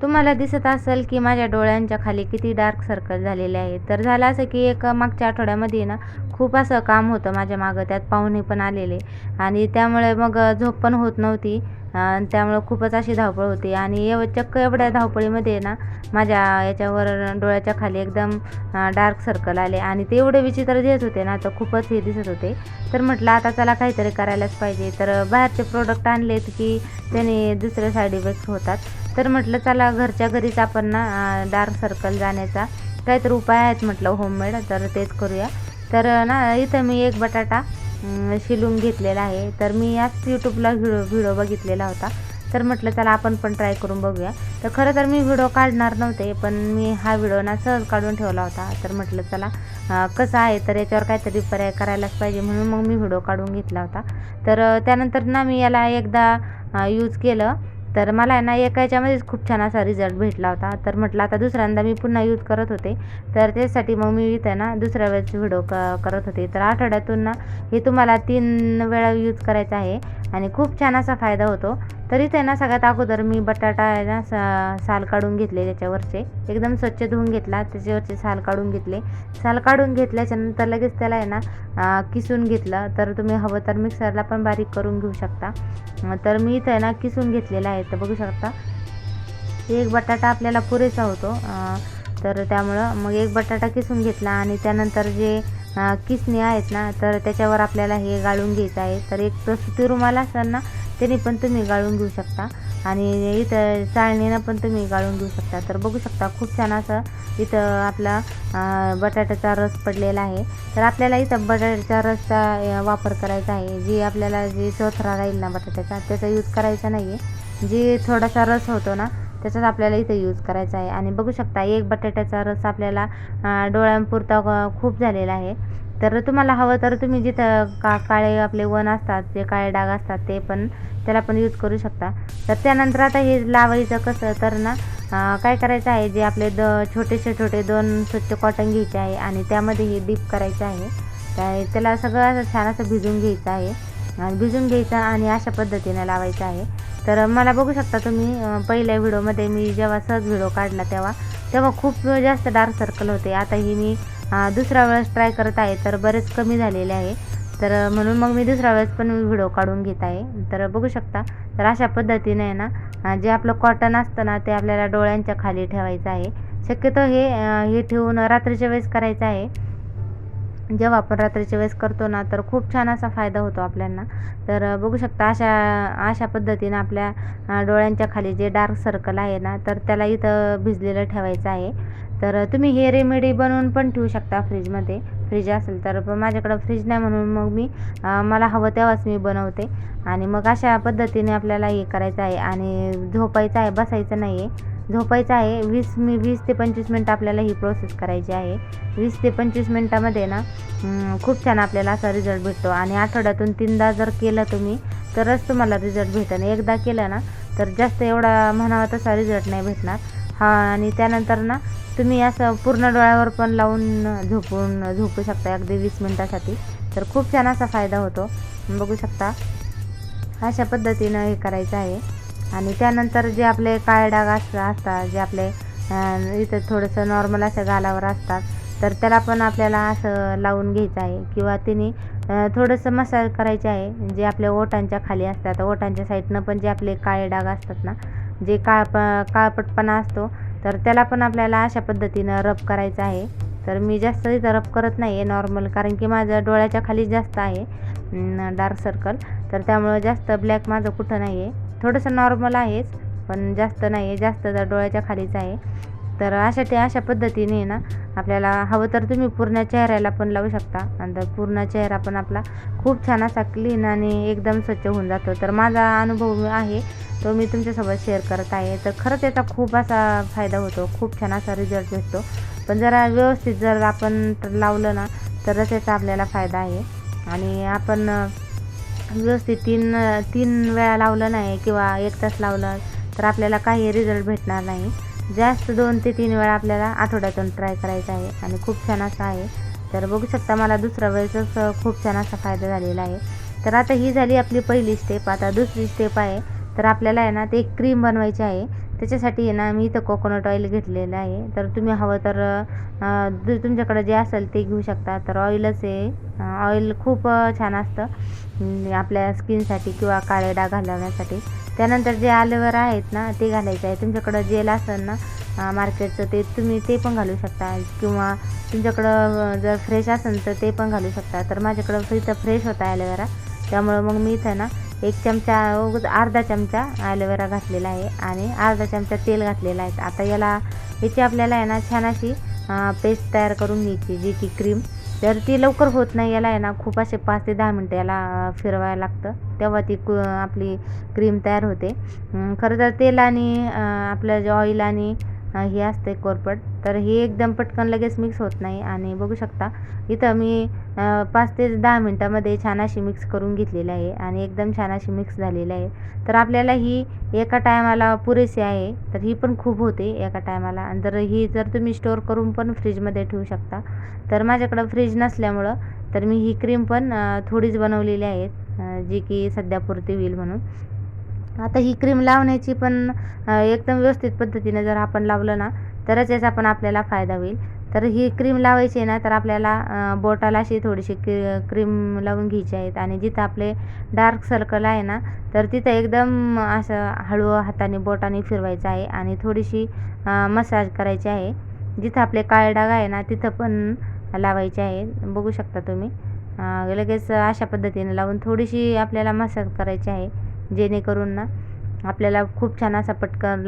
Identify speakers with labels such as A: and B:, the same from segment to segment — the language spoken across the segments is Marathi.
A: तुम्हाला दिसत असेल की माझ्या डोळ्यांच्या खाली किती डार्क सर्कल झालेले आहे. तर झालं असं की एक मागच्या आठवड्यामध्ये ना खूप असं काम होतं माझ्या मागं त्यात पाहुणे पण आलेले. आणि त्यामुळे मग झोप पण होत नव्हती. आणि त्यामुळं खूपच अशी धावपळ होती. आणि एव चक्क एवढ्या धावपळीमध्ये ना माझ्या याच्यावर डोळ्याच्या खाली एकदम डार्क सर्कल आले. आणि ते एवढे विचित्र दिसत होते ना तर खूपच हे दिसत होते. तर म्हटलं आता चला काहीतरी करायलाच पाहिजे. तर बाहेरचे प्रोडक्ट आणलेत की त्याने दुसरे साईड इफेक्ट होतात. तर म्हटलं चला घरच्या घरीच आपण ना डार्क सर्कल जाण्याचा काहीतरी उपाय आहेत म्हटलं होममेड. तर तेच करूया. तर ना इथं मी एक बटाटा शिलून घेतलेला आहे. तर मी याच यूट्यूबला व्हिडिओ व्हिडिओ बघितलेला होता. तर म्हटलं चला आपण पण ट्राय करून बघूया. तर खरं तर मी व्हिडिओ काढणार नव्हते पण मी हा व्हिडिओ ना सहज काढून ठेवला होता. तर म्हटलं चला कसं आहे तर याच्यावर काहीतरी पर्याय करायलाच पाहिजे म्हणून मग मी व्हिडिओ काढून घेतला होता. तर त्यानंतर ना मी याला एकदा यूज केलं. तर मला आहे ना एका याच्यामध्येच खूप छान असा रिझल्ट भेटला होता. तर म्हटलं आता दुसऱ्यांदा मी पुन्हा यूज करत होते. तर त्यासाठी मग मी इथं ना दुसऱ्या वेळेस व्हिडिओ क करत होते. तर आठवड्यातून ना हे तुम्हाला तीन वेळा यूज करायचं आहे. आणि खूप छान असा फायदा होतो. तरी इथे ना सगळ्यात अगोदर मी बटाटा आहे ना सा साल काढून घेतले त्याच्यावरचे. एकदम स्वच्छ धुवून घेतला त्याच्यावरचे साल काढून घेतले. साल काढून घेतल्याच्यानंतर लगेच त्याला आहे ना किसून घेतलं. तर तुम्ही हवं तर मिक्सरला पण बारीक करून घेऊ शकता. तर मी इथं आहे ना किसून घेतलेला आहे. तर बघू शकता एक बटाटा आपल्याला पुरेसा होतो. तर त्यामुळं मग एक बटाटा किसून घेतला आणि त्यानंतर जे किसणे किसणी आहेत ना तर त्याच्यावर आपल्याला हे गाळून घ्यायचं आहे. तर एक तो सुती रुमाल असेल ना त्याने पण तुम्ही गाळून घेऊ शकता. आणि इथं चाळणीनं पण तुम्ही गाळून घेऊ शकता. तर बघू शकता खूप छान असं इथं आपला बटाट्याचा रस पडलेला आहे. तर आपल्याला इथं बटाट्याच्या रसचा वापर करायचा आहे. जी आपल्याला जी चोथरा राहील ना बटाट्याचा त्याचा यूज करायचा नाही आहे जी थोडासा रस होतो ना त्याचाच आपल्याला इथं यूज करायचा आहे. आणि बघू शकता एक बटाट्याचा रस आपल्याला डोळ्यांपुरता खूप झालेला आहे. तर तुम्हाला हवं तर तुम्ही जिथं का काळे आपले वन असतात जे काळे डाग असतात ते पण त्याला पण यूज करू शकता. तर त्यानंतर आता हे लावायचं कसं तर ना काय करायचं आहे जे आपले द छोटेसे छोटे दोन स्वच्छ कॉटन घ्यायचे आहे आणि त्यामध्ये हे डीप करायचं आहे. त्या- त्याला सगळं असं छान असं भिजून घ्यायचं आहे. भिजून घ्यायचं आणि अशा पद्धतीने लावायचं आहे. तर मला बघू शकता तुम्ही पहिल्या व्हिडिओमध्ये मी जेव्हा सहज व्हिडिओ काढला तेव्हा तेव्हा खूप जास्त डार्क सर्कल होते. आता ही मी दुसरा दुसऱ्या वेळेस ट्राय करत आहे तर बरेच कमी झालेले आहे. तर म्हणून मग मी दुसऱ्या वेळेस पण व्हिडिओ काढून घेत आहे. तर बघू शकता. तर अशा पद्धतीने आहे ना जे आपलं कॉटन असतं ना ते आपल्याला डोळ्यांच्या खाली ठेवायचं आहे. शक्यतो हे हे ठेवून रात्रीच्या वेळेस करायचं आहे. जेव्हा आपण रात्रीच्या वेळेस करतो ना तर खूप छान असा फायदा होतो आपल्यांना तर बघू शकता अशा अशा पद्धतीनं आपल्या डोळ्यांच्या खाली जे डार्क सर्कल आहे ना तर त्याला इथं भिजलेलं ठेवायचं आहे. तर तुम्ही हे रेमेडी बनवून पण ठेवू शकता फ्रीजमध्ये फ्रीज असेल तर पण माझ्याकडं फ्रीज नाही म्हणून मग मी मला हवं तेव्हाच मी बनवते. आणि मग अशा पद्धतीने आपल्याला हे करायचं आहे आणि झोपायचं आहे बसायचं नाही आहे झोपायचं आहे वीस मी वीस ते पंचवीस मिनटं आपल्याला ही प्रोसेस करायची आहे. वीस ते पंचवीस मिनटामध्ये ना खूप छान आपल्याला असा रिझल्ट भेटतो. आणि आठवड्यातून तीनदा जर केलं तुम्ही तरच तुम्हाला रिझल्ट भेटेल एकदा केलं ना तर जास्त एवढा म्हणावा तसा रिझल्ट नाही भेटणार. हा आणि त्यानंतर ना तुम्ही असं पूर्ण डोळ्यावर पण लावून झोपून झोपू शकता अगदी वीस मिनटासाठी. तर खूप छान असा फायदा होतो. बघू शकता अशा पद्धतीनं हे करायचं आहे. आणि त्यानंतर जे आपले काळे डाग असत असतात जे आपले इथं थोडंसं नॉर्मल असं गालावर असतात तर त्याला पण आपल्याला असं लावून घ्यायचं आहे. किंवा तिने थोडंसं मसाज करायचे आहे. जे आपल्या ओठांच्या खाली असतात ओठांच्या साईडनं पण जे आपले काळे डाग असतात ना जे काळ प काळपटपणा असतो तर त्याला पण आपल्याला अशा पद्धतीनं रब करायचं आहे. तर मी जास्त तिथं रब करत नाही आहे नॉर्मल कारण की माझ्या डोळ्याच्या खाली जास्त आहे डार्क सर्कल तर त्यामुळं जास्त ब्लॅक माझं कुठं नाही आहे थोडंसं नॉर्मल आहेच पण जास्त नाही आहे जास्त तर डोळ्याच्या खालीच आहे. तर अशा ते अशा पद्धतीने ना आपल्याला हवं तर तुम्ही पूर्ण चेहऱ्याला पण लावू शकता. आणि तर पूर्ण चेहरा पण आपला खूप छान असा क्लीन आणि एकदम स्वच्छ होऊन जातो. तर माझा अनुभव आहे तो मी तुमच्यासोबत शेअर करत आहे. तर खरंच याचा खूप असा फायदा होतो खूप छान असा रिझल्ट भेटतो. पण जरा व्यवस्थित जर आपण लावलं ना तरच याचा आपल्याला फायदा आहे. आणि आपण व्यवस्थित तीन तीन वेळा लावलं नाही किंवा एक तास लावलं तर आपल्याला काही रिझल्ट भेटणार नाही. जास्त दोन ते तीन वेळा आपल्याला आठवड्यातून ट्राय करायचा आहे आणि खूप छान असं आहे. तर बघू शकता मला दुसऱ्या वेळेसच खूप छान असा फायदा झालेला आहे. तर आता ही झाली आपली पहिली स्टेप आता दुसरी स्टेप आहे. तर आपल्याला आहे ना ते एक क्रीम बनवायची आहे. त्याच्यासाठी आहे ना मी इथं कोकोनट ऑइल घेतलेलं आहे. तर तुम्ही हवं तर अं, तुमच्याकडे जे असेल ते घेऊ शकता. तर ऑइलच आहे. ऑइल खूप छान असतं. आपल्या स्किनसाठी किंवा काळे डाग घालवण्यासाठी. त्यानंतर जे ॲलोवेरा आहेत ना ते घालायचं आहे. तुमच्याकडं जेल असेल ना मार्केटचं ते तुम्ही ते पण घालू शकता. किंवा तुमच्याकडं जर फ्रेश असेल तर ते पण घालू शकता. तर माझ्याकडं इथं फ्रेश होता ॲलोवेरा. त्यामुळं मग मी इथं ना एक चमचा अर्धा चमचा ॲलोवेरा घातलेला आहे आणि अर्धा चमचा तेल घातलेला आहे. आता याला याची आपल्याला आहे ना छान अशी पेस्ट तयार करून घ्यायची जी की क्रीम. तर ती लवकर होत नाही. याला आहे ना खूप असे पाच ते दहा मिनटं याला फिरवायला लागतं. तेव्हा ती कु आपली क्रीम तयार होते. खरं तर तेल आणि आपलं जे ऑइल आणि हे असते कोरपड तर हे एकदम पटकन लगेच मिक्स होत नाही आणि बघू शकता इथं मी पाच ते दहा मिनटामध्ये छान अशी मिक्स करून घेतलेली आहे आणि एकदम छान अशी मिक्स झालेली आहे. तर आपल्याला ही एका टायमाला पुरेशी आहे तर ही पण खूप होते एका टायमाला आणि जर ही जर तुम्ही स्टोअर करून पण फ्रीजमध्ये ठेवू शकता तर माझ्याकडं फ्रीज नसल्यामुळं तर मी ही क्रीम पण थोडीच बनवलेली आहे जी की सध्या पुरती होईल म्हणून. आता ही क्रीम लावण्याची पण एकदम व्यवस्थित पद्धतीने जर आपण लावलं ना तरच याचा पण आपल्याला फायदा होईल. तर ही क्रीम लावायची आहे ना तर आपल्याला बोटाला अशी थोडीशी क्री क्रीम लावून घ्यायची आहेत. आणि जिथं आपले डार्क सर्कल आहे ना तर तिथं एकदम असं हळू हाताने बोटाने फिरवायचं आहे. आणि थोडीशी मसाज करायची आहे. जिथं आपले काळे डाग आहे ना तिथं पण लावायचे आहे. बघू शकता तुम्ही. लगेच अशा पद्धतीने लावून थोडीशी आपल्याला मसाज करायची आहे. जेणेकरून ना आपल्याला खूप छान असा पटकन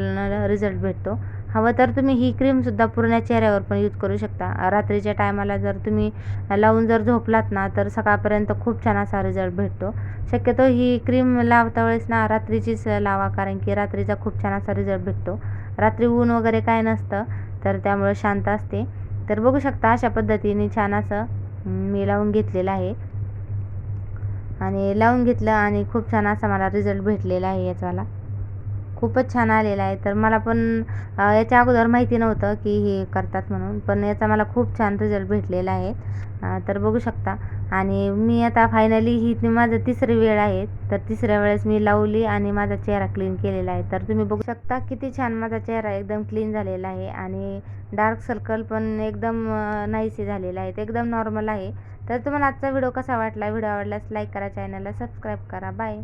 A: रिझल्ट भेटतो. हवं तर तुम्ही ही क्रीमसुद्धा पूर्ण चेहऱ्यावर पण यूज करू शकता. रात्रीच्या टायमाला जर तुम्ही लावून जर झोपलात ना तर सकाळपर्यंत खूप छान असा रिझल्ट भेटतो. शक्यतो ही क्रीम लावता वेळेस ना रात्रीचीच लावा कारण की रात्रीचा खूप छान असा रिझल्ट भेटतो. रात्री ऊन वगैरे काय नसतं तर त्यामुळे शांत असते. तर बघू शकता अशा पद्धतीने छान असं मी लावून घेतलेलं आहे. आणि लावून घेतलं आणि खूप छान असा मला रिझल्ट भेटलेला आहे याचावाला खूपच छान आलेला आहे. तर मला पण याच्या अगोदर माहिती नव्हतं की हे करतात म्हणून पण याचा मला खूप छान रिझल्ट भेटलेला आहे. तर बघू शकता. आणि मी आता फायनली ही माझं तिसरी वेळ आहे. तर तिसऱ्या वेळेस मी लावली आणि माझा चेहरा क्लीन केलेला आहे. तर तुम्ही बघू शकता किती छान माझा चेहरा एकदम क्लीन झालेला आहे. आणि डार्क सर्कल पण एकदम नाहीसे झालेला आहे. एकदम नॉर्मल आहे. तर तुम्हाला आजचा व्हिडिओ कसा वाटला? व्हिडिओ आवडल्यास लाईक करा चॅनलला सबस्क्राईब करा. बाय.